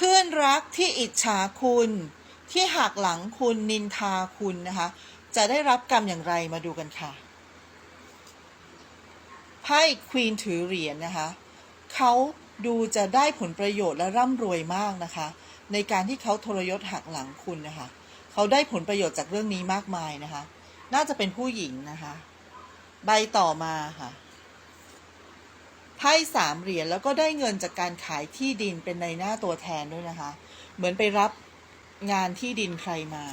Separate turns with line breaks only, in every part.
เพื่อนรักที่อิจฉาคุณ ที่หักหลังคุณนินทาคุณนะคะ จะได้รับกรรมอย่างไรมาดูกันค่ะไพ่ควีนถือเหรียญนะคะเขาดูจะได้ผลประโยชน์และร่ำรวยมากนะคะ ในการที่เขาทรยศหักหลังคุณนะคะ เขาได้ผลประโยชน์จากเรื่องนี้มากมายนะคะ น่าจะเป็นผู้หญิงนะคะ ใบต่อมาค่ะ ไพ่สามเหรียญแล้วก็ได้เงินจากการขายที่ดินเป็นในหน้าตัวแทนด้วยนะคะ เหมือนไปรับงานที่ดินใครมา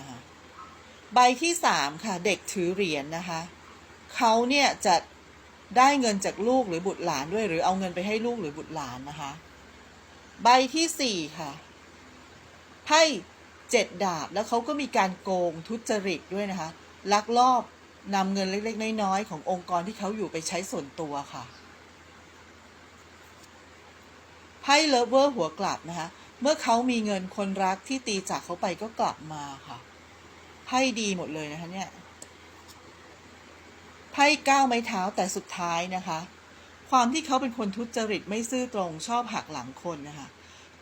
ใบที่สามค่ะ เด็กถือเหรียญนะคะเขาเนี่ยจะได้เงินจากลูกหรือบุตรหลานด้วย หรือเอาเงินไปให้ลูกหรือบุตรหลานนะคะ ใบที่สี่ค่ะไพ่เจ็ดดาบแล้วเขาก็มีการโกงทุจริตด้วยนะคะ ลักลอบนำเงินเล็กๆ น้อยๆ ขององค์กรที่เขาอยู่ไปใช้ส่วนตัวค่ะ ไพ่เลิฟเวอร์หัวกลับนะคะ เมื่อเขามีเงินคนรักที่ตีจากเขาไปก็กลับมาค่ะไพ่ดีหมดเลยนะคะเนี่ยไพ่ก้าวไม้เท้าแต่สุดท้ายนะคะ ความที่เขาเป็นคนทุจริตไม่ซื่อตรงชอบหักหลังคนนะคะ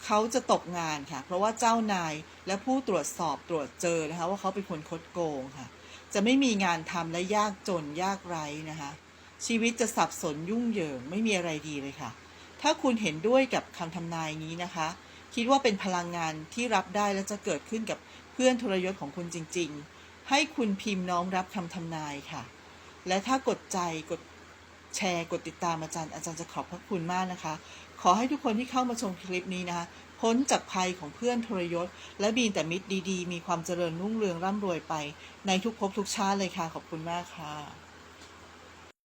เขาจะตกงานค่ะ เพราะว่าเจ้านายและผู้ตรวจสอบตรวจเจอนะคะ ว่าเขาเป็นคนคดโกงค่ะ จะไม่มีงานทำและยากจนยากไร้นะคะ ชีวิตจะสับสนยุ่งเหยิงไม่มีอะไรดีเลยค่ะ ถ้าคุณเห็นด้วยกับคำทำนายนี้นะคะ คิดว่าเป็นพลังงานที่รับได้และจะเกิดขึ้นกับเพื่อนทรยศของคุณจริง ๆ ให้คุณพิมพ์น้อมรับคำทำนายค่ะ และถ้ากดใจกดแชร์กดติดตามอาจารย์อาจารย์จะขอบพระคุณมากนะคะ ขอให้ทุกคนที่เข้ามาชมคลิปนี้นะคะ พ้นจากภัยของเพื่อนทรยศ และมีแต่มิตรดีๆ มีความเจริญรุ่งเรืองร่ำรวยไป ในทุกภพทุกชาติเลยค่ะ ขอบคุณมากค่ะ